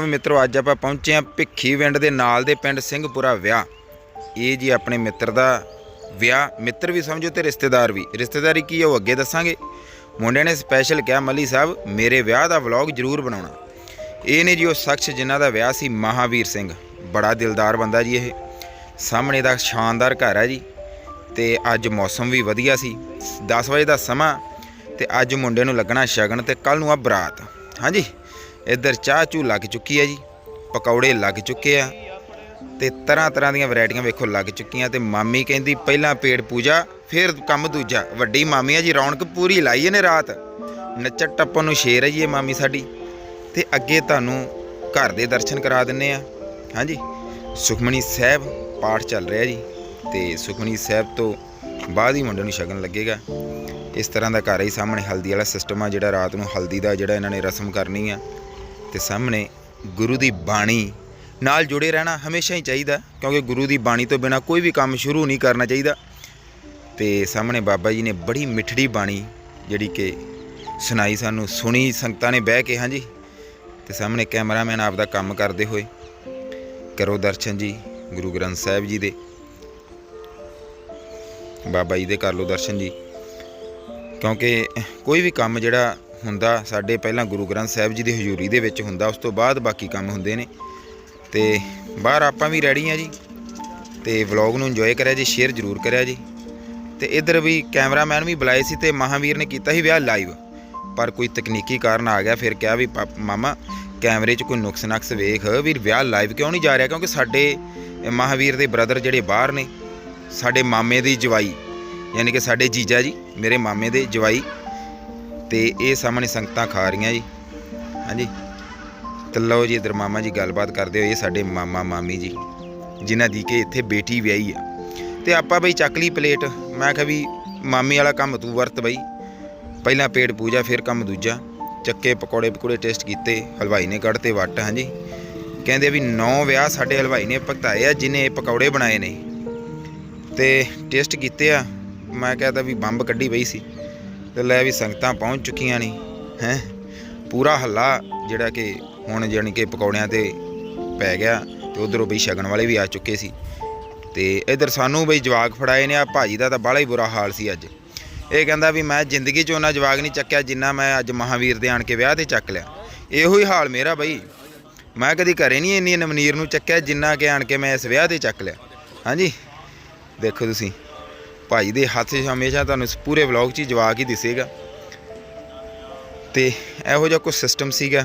ਵੀ ਮਿੱਤਰੋ, ਅੱਜ ਆਪਾਂ ਪਹੁੰਚੇ ਹਾਂ ਭਿੱਖੀ ਵਿੰਡ ਦੇ ਨਾਲ ਦੇ ਪਿੰਡ ਸਿੰਘਪੁਰਾ ਵਿਆਹ। ਇਹ ਜੀ ਆਪਣੇ ਮਿੱਤਰ ਦਾ ਵਿਆਹ। ਮਿੱਤਰ ਵੀ ਸਮਝੋ ਤੇ ਰਿਸ਼ਤੇਦਾਰ ਵੀ। ਰਿਸ਼ਤੇਦਾਰੀ ਕੀ ਹੈ ਉਹ ਅੱਗੇ ਦੱਸਾਂਗੇ। ਮੁੰਡੇ ਨੇ ਸਪੈਸ਼ਲ ਕਿਹਾ, ਮੱਲੀ ਸਾਹਿਬ, ਮੇਰੇ ਵਿਆਹ ਦਾ ਵਲੌਗ ਜ਼ਰੂਰ ਬਣਾਉਣਾ। ਇਹ ਨੇ ਜੀ ਉਹ ਸ਼ਖਸ ਜਿਨ੍ਹਾਂ ਦਾ ਵਿਆਹ ਸੀ, ਮਹਾਵੀਰ ਸਿੰਘ। ਬੜਾ ਦਿਲਦਾਰ ਬੰਦਾ ਜੀ ਇਹ। ਸਾਹਮਣੇ ਦਾ ਸ਼ਾਨਦਾਰ ਘਰ ਹੈ ਜੀ। ਤੇ ਅੱਜ ਮੌਸਮ ਵੀ ਵਧੀਆ ਸੀ। 10 ਵਜੇ ਦਾ ਸਮਾਂ ਤੇ ਅੱਜ ਮੁੰਡੇ ਨੂੰ ਲੱਗਣਾ ਸ਼ਗਨ ਤੇ ਕੱਲ ਨੂੰ ਆ ਬਰਾਤ। ਹਾਂਜੀ? ਇੱਧਰ ਚਾਹ ਚੂ ਲੱਗ ਚੁੱਕੀ ਹੈ ਜੀ, ਪਕੌੜੇ ਲੱਗ ਚੁੱਕੇ ਆ ਤੇ ਤਰ੍ਹਾਂ ਤਰ੍ਹਾਂ ਦੀਆਂ ਵੈਰਾਈਟੀਆਂ ਵੇਖੋ ਲੱਗ ਚੁੱਕੀਆਂ ਤੇ ਮਾਮੀ ਕਹਿੰਦੀ ਪਹਿਲਾਂ ਪੇੜ ਪੂਜਾ, ਫਿਰ ਕੰਮ ਦੂਜਾ। ਵੱਡੀ ਮਾਮੀ ਆ ਜੀ, ਰੌਣਕ ਪੂਰੀ ਲਾਈ ਇਹਨੇ ਰਾਤ। ਨੱਚਣ ਟੱਪਣ ਨੂੰ ਸ਼ੇਰ ਹੈ ਜੀ ਇਹ ਮਾਮੀ ਸਾਡੀ। ਤੇ ਅੱਗੇ ਤੁਹਾਨੂੰ ਘਰ ਦੇ ਦਰਸ਼ਨ ਕਰਾ ਦਿੰਨੇ ਆ। ਹਾਂਜੀ ਸੁਖਮਣੀ ਸਾਹਿਬ ਪਾਠ ਚੱਲ ਰਿਹਾ ਜੀ। ਤੇ ਸੁਖਮਣੀ ਸਾਹਿਬ ਤੋਂ ਬਾਅਦ ਹੀ ਮੁੰਡੇ ਨੂੰ ਸ਼ਗਨ ਲੱਗੇਗਾ। ਇਸ ਤਰ੍ਹਾਂ ਦਾ ਘਰ ਹੀ ਸਾਹਮਣੇ ਹਲਦੀ ਵਾਲਾ ਸਿਸਟਮ ਆ ਜਿਹੜਾ ਰਾਤ ਨੂੰ ਹਲਦੀ ਦਾ ਜਿਹੜਾ ਇਹਨਾਂ ਨੇ ਰਸਮ ਕਰਨੀ ਆ। ਤੇ ਸਾਹਮਣੇ ਗੁਰੂ ਦੀ ਬਾਣੀ ਨਾਲ ਜੁੜੇ ਰਹਿਣਾ ਹਮੇਸ਼ਾ ਹੀ ਚਾਹੀਦਾ, ਕਿਉਂਕਿ ਗੁਰੂ ਦੀ ਬਾਣੀ ਤੋਂ ਬਿਨਾ ਕੋਈ ਵੀ ਕੰਮ ਸ਼ੁਰੂ ਨਹੀਂ ਕਰਨਾ ਚਾਹੀਦਾ। ਤੇ ਸਾਹਮਣੇ ਬਾਬਾ ਜੀ ਨੇ ਬੜੀ ਮਿੱਠੜੀ ਬਾਣੀ ਜਿਹੜੀ ਕਿ ਸੁਣਾਈ, ਸਾਨੂੰ ਸੁਣੀ, ਸੰਗਤਾਂ ਨੇ ਬਹਿ ਕੇ, ਹਾਂਜੀ। ਤੇ ਸਾਹਮਣੇ ਕੈਮਰਾਮੈਨ ਆਪ ਦਾ ਕੰਮ ਕਰਦੇ ਹੋਏ, ਕਰੋ ਦਰਸ਼ਨ ਜੀ, ਗੁਰੂ ਗ੍ਰੰਥ ਸਾਹਿਬ ਜੀ ਦੇ। ਬਾਬਾ ਜੀ ਦੇ ਕਰ ਲਓ ਦਰਸ਼ਨ ਜੀ। ਕਿਉਂਕਿ ਕੋਈ ਵੀ ਕੰਮ ਜਿਹੜਾ ਹੁੰਦਾ, ਸਾਡੇ ਪਹਿਲਾਂ ਗੁਰੂ ਗ੍ਰੰਥ ਸਾਹਿਬ ਜੀ ਦੀ ਹਜ਼ੂਰੀ ਦੇ ਵਿੱਚ ਹੁੰਦਾ, ਉਸ ਤੋਂ ਬਾਅਦ ਬਾਕੀ ਕੰਮ ਹੁੰਦੇ ਨੇ। ਤੇ ਬਾਹਰ ਆਪਾਂ ਵੀ ਰੈਡੀ ਆ ਜੀ। ਤੇ ਵਲੌਗ ਨੂੰ ਇੰਜੋਏ ਕਰਿਆ ਜੀ ਸ਼ੇਅਰ ਜ਼ਰੂਰ ਕਰਿਆ ਜੀ। ਤੇ ਇੱਧਰ ਵੀ ਕੈਮਰਾਮੈਨ ਵੀ ਬੁਲਾਏ ਸੀ ਤੇ ਮਹਾਵੀਰ ਨੇ ਕੀਤਾ ਸੀ ਵਿਆਹ ਲਾਈਵ ਪਰ ਕੋਈ ਤਕਨੀਕੀ ਕਾਰਨ ਆ ਗਿਆ, ਫਿਰ ਕਿਹਾ ਵੀ ਪਾਪ- ਮਾਮਾ, ਕੈਮਰੇ 'ਚ ਕੋਈ ਨੁਕਸ ਨਕਸ ਵੇਖ, ਵੀ ਵਿਆਹ ਲਾਈਵ ਕਿਉਂ ਨਹੀਂ ਜਾ ਰਿਹਾ? ਕਿਉਂਕਿ ਸਾਡੇ ਮਹਾਵੀਰ ਦੇ ਬ੍ਰਦਰ ਜਿਹੜੇ ਬਾਹਰ ਨੇ, ਸਾਡੇ ਮਾਮੇ ਦੀ ਜਵਾਈ, ਯਾਨੀ ਕਿ ਸਾਡੇ ਜੀਜਾ ਜੀ, ਮੇਰੇ ਮਾਮੇ ਦੇ ਜਵਾਈ ਤੇ ਇਹ ਸਾਹਮਣੇ ਸੰਗਤਾਂ ਖਾ ਰਹੀਆਂ ਜੀ। ਹਾਂਜੀ। ਤੇ ਲਓ ਜੀ ਇਧਰ ਮਾਮਾ ਜੀ ਗੱਲਬਾਤ ਕਰਦੇ ਹੋਏ ਇਹ ਸਾਡੇ ਮਾਮਾ, ਮਾਮੀ ਜੀ, ਜਿਨ੍ਹਾਂ ਦੀ ਕਿ ਇੱਥੇ ਬੇਟੀ ਵਿਆਹੀ ਆ। ਤੇ ਆਪਾਂ ਬਈ ਚੱਕ ਲਈ ਪਲੇਟ। ਮੈਂ ਕਿਹਾ ਵੀ ਮਾਮੀ ਵਾਲਾ ਕੰਮ ਤੂੰ ਵਰਤ ਬਈ। ਪਹਿਲਾਂ ਪੇਟ ਪੂਜਾ, ਫਿਰ ਕੰਮ ਦੂਜਾ। ਚੱਕੇ ਪਕੌੜੇ ਪਕੌੜੇ ਟੇਸਟ ਕੀਤੇ, ਹਲਵਾਈ ਨੇ ਕੱਢਤੇ ਵੱਟ, ਹਾਂਜੀ। ਕਹਿੰਦੇ ਵੀ ਨੌ ਵਿਆਹ ਸਾਡੇ ਹਲਵਾਈ ਨੇ ਭਗਤਾਏ ਆ, ਜਿਨੇ ਪਕੌੜੇ ਬਣਾਏ ਨੇ। ਤੇ ਟੇਸਟ ਕੀਤੇ ਆ। ਮੈਂ ਕਹਿੰਦਾ ਵੀ ਬੰਬ ਕੱਢੀ ਪਈ ਸੀ। ਤੇ ਲੈ ਵੀ ਸੰਗਤਾਂ ਪਹੁੰਚ ਚੁੱਕੀਆਂ ਨੇ, ਹੈ? ਪੂਰਾ ਹੱਲਾ ਜਿਹੜਾ ਕਿ ਹੁਣ ਜਾਣੀ ਕਿ ਪਕੌੜਿਆਂ ਤੇ ਪੈ ਗਿਆ ਤੇ ਉਧਰੋਂ ਬਈ ਸ਼ਗਨ ਵਾਲੇ ਵੀ ਆ ਚੁੱਕੇ ਸੀ। ਤੇ ਇਧਰ ਸਾਨੂੰ ਬਈ ਜਵਾਗ ਫੜਾਏ ਨੇ ਆ ਭਾਜੀ ਦਾ ਤਾਂ ਬਾਹਲਾ ਹੀ ਬੁਰਾ ਹਾਲ ਸੀ ਅੱਜ। ਇਹ ਕਹਿੰਦਾ ਵੀ ਮੈਂ ਜ਼ਿੰਦਗੀ 'ਚ ਉਹਨਾਂ ਜਵਾਗ ਨਹੀਂ ਚੱਕਿਆ ਜਿੰਨਾ ਮੈਂ ਅੱਜ ਮਹਾਵੀਰ ਦੇ ਆਣ ਕੇ ਵਿਆਹ ਤੇ ਚੱਕ ਲਿਆ। ਇਹੋ ਹੀ ਹਾਲ ਮੇਰਾ ਬਈ। ਮੈਂ ਕਦੀ ਘਰੇ ਨਹੀਂ ਇੰਨੀ ਨਮਨੀਰ ਨੂੰ ਚੱਕਿਆ ਜਿੰਨਾ ਕਿ ਆਣ ਕੇ ਮੈਂ ਇਸ ਵਿਆਹ ਤੇ ਚੱਕ ਲਿਆ। ਹਾਂਜੀ? ਦੇਖੋ ਤੁਸੀਂ। ਭਾਈ ਦੇ ਹੱਥ ਹਮੇਸ਼ਾ ਤੁਹਾਨੂੰ ਇਸ ਪੂਰੇ ਵਲੌਗ 'ਚ ਹੀ ਜਵਾਕ ਹੀ ਦਿਸੇਗਾ। ਤੇ ਇਹੋ ਜਿਹਾ ਕੁਝ ਸਿਸਟਮ ਸੀਗਾ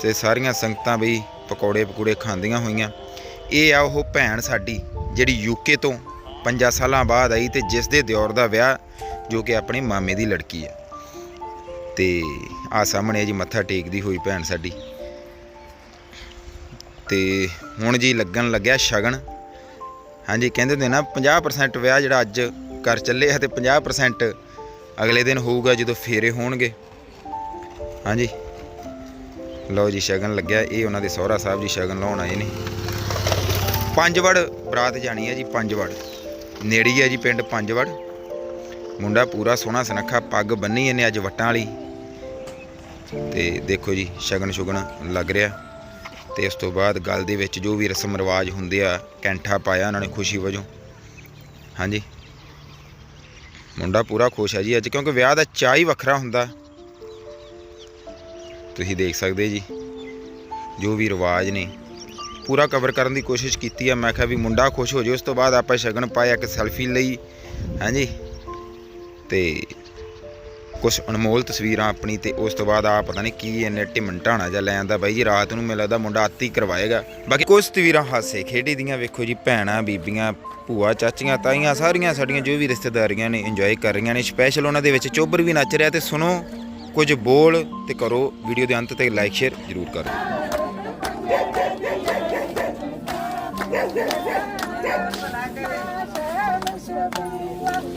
ਤੇ ਸਾਰੀਆਂ ਸੰਗਤਾਂ ਬਈ ਪਕੌੜੇ ਪਕੂੜੇ ਖਾਂਦੀਆਂ ਹੋਈਆਂ। ਇਹ ਆ ਉਹ ਭੈਣ ਸਾਡੀ ਜਿਹੜੀ ਯੂਕੇ ਤੋਂ 5 ਸਾਲਾਂ ਬਾਅਦ ਆਈ ਤੇ ਜਿਸ ਦੇ ਦਿਓਰ ਦਾ ਵਿਆਹ ਜੋ ਕਿ ਆਪਣੇ ਮਾਮੇ ਦੀ ਲੜਕੀ ਹੈ ਤੇ ਆ ਸਾਹਮਣੇ ਜੀ ਮੱਥਾ ਟੇਕਦੀ ਹੋਈ ਭੈਣ ਸਾਡੀ। ਤੇ ਹੁਣ ਜੀ ਲੱਗਣ ਲੱਗਿਆ ਸ਼ਗਨ। ਹਾਂਜੀ, ਕਹਿੰਦੇ ਨੇ ਨਾ 50% ਵਿਆਹ ਜਿਹੜਾ ਅੱਜ ਕਰ ਚੱਲੇ ਆ ਤੇ 50% ਅਗਲੇ ਦਿਨ ਹੋਊਗਾ ਜਦੋਂ ਫੇਰੇ ਹੋਣਗੇ। ਹਾਂਜੀ। ਲਓ ਜੀ, ਸ਼ਗਨ ਲੱਗਿਆ। ਇਹ ਉਹਨਾਂ ਦੇ ਸਹੁਰਾ ਸਾਹਿਬ ਜੀ ਸ਼ਗਨ ਲਾਉਣ ਆਏ ਨੇ। ਪੰਜਵੜ, ਬਰਾਤ ਜਾਣੀ ਹੈ ਜੀ, ਪੰਜਵੜ। ਨੇੜੇ ਹੀ ਹੈ ਜੀ ਪਿੰਡ ਪੰਜਵੜ। ਮੁੰਡਾ ਪੂਰਾ ਸੋਹਣਾ ਸੁਨੱਖਾ, ਪੱਗ ਬੰਨੀ ਇਹਨੇ ਅੱਜ ਵਟਾਂ ਵਾਲੀ। ਤੇ ਦੇਖੋ ਜੀ, ਸ਼ਗਨ ਸ਼ੁਗਨ ਲੱਗ ਰਿਹਾ। ਤੇ ਉਸ ਤੋਂ ਬਾਅਦ ਗੱਲ ਦੇ ਵਿੱਚ ਜੋ ਵੀ ਰਸਮ ਰਿਵਾਜ ਹੁੰਦੇ ਆ, ਕੈਂਠਾ ਪਾਇਆ ਉਹਨਾਂ ਨੇ ਖੁਸ਼ੀ ਵਜੋਂ। ਹਾਂਜੀ। ਮੁੰਡਾ ਪੂਰਾ ਖੁਸ਼ ਹੈ ਜੀ ਅੱਜ, ਕਿਉਂਕਿ ਵਿਆਹ ਦਾ ਚਾਹ ਹੀ ਵੱਖਰਾ ਹੁੰਦਾ। ਤੁਸੀਂ ਦੇਖ ਸਕਦੇ ਜੀ, ਜੋ ਵੀ ਰਿਵਾਜ ਨੇ, ਪੂਰਾ ਕਵਰ ਕਰਨ ਦੀ ਕੋਸ਼ਿਸ਼ ਕੀਤੀ ਆ। ਮੈਂ ਕਿਹਾ ਵੀ ਮੁੰਡਾ ਖੁਸ਼ ਹੋ ਜਾਏ ਉਸ ਤੋਂ ਬਾਅਦ ਆਪਾਂ ਸ਼ਗਨ ਪਾਇਆ ਇੱਕ ਸੈਲਫੀ ਲਈ। ਹਾਂਜੀ। ਤੇ ਕੁਝ ਅਨਮੋਲ ਤਸਵੀਰਾਂ ਆਪਣੀ ਤੇ ਉਸ ਤੋਂ ਬਾਅਦ ਆ ਪਤਾ ਨਹੀਂ ਕੀ ਇਹਨੇ ਢਿਮਣ ਢਾਣਾ ਜਾਂ ਲੈ ਆਂਦਾ ਬਾਈ ਜੀ, ਰਾਤ ਨੂੰ ਮੈਨੂੰ ਲੱਗਦਾ ਮੁੰਡਾ ਆਤੀ ਕਰਵਾਏਗਾ। ਬਾਕੀ ਕੁਝ ਤਸਵੀਰਾਂ ਹਾਸੇ ਖੇਡੇ ਦੀਆਂ, ਵੇਖੋ ਜੀ ਭੈਣਾਂ, ਬੀਬੀਆਂ, ਭੂਆ, ਚਾਚੀਆਂ, ਤਾਈਆਂ, ਸਾਰੀਆਂ ਸਾਡੀਆਂ ਜੋ ਵੀ ਰਿਸ਼ਤੇਦਾਰੀਆਂ ਨੇ ਇੰਜੋਏ ਕਰ ਰਹੀਆਂ ਨੇ। ਸਪੈਸ਼ਲ ਉਹਨਾਂ ਦੇ ਵਿੱਚ ਚੋਬਰ ਵੀ ਨੱਚ ਰਿਹਾ ਤੇ ਸੁਣੋ, ਕੁਝ ਬੋਲ ਤੇ ਕਰੋ ਵੀਡੀਓ ਦੇ ਅੰਤ ਤੇ ਲਾਈਕ ਸ਼ੇਅਰ ਜ਼ਰੂਰ ਕਰੋ। ਬੋਲ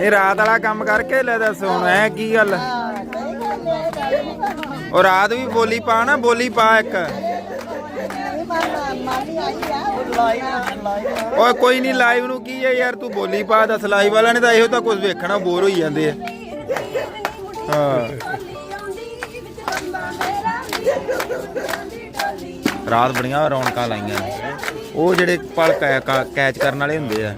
ਇਹ ਰਾਤ ਵਾਲਾ ਕੰਮ ਕਰਕੇ ਲੈ ਦੱਸ ਹੁਣ, ਐ ਕੀ ਗੱਲ? ਉਹ ਰਾਤ ਵੀ ਬੋਲੀ ਪਾ ਨਾ, ਬੋਲੀ ਪਾ ਇੱਕ। ਓਏ ਕੋਈ ਨਹੀਂ ਲਾਈਵ ਨੂੰ ਕੀ ਹੈ ਯਾਰ, ਤੂੰ ਬੋਲੀ ਪਾ, ਦੱਸ ਲਾਈਵ ਵਾਲਿਆਂ ਨੇ ਤਾਂ ਇਹੋ ਤਾਂ ਕੁਝ ਵੇਖਣਾ ਬੋਰ ਹੋਈ ਜਾਂਦੇ ਆ। ਹਾਂ। ਰਾਤ ਬੜੀਆਂ ਰੌਣਕਾਂ ਲਾਈਆਂ ਉਹ ਜਿਹੜੇ ਪਲ ਕੈਚ ਕਰਨ ਵਾਲੇ ਹੁੰਦੇ ਆ।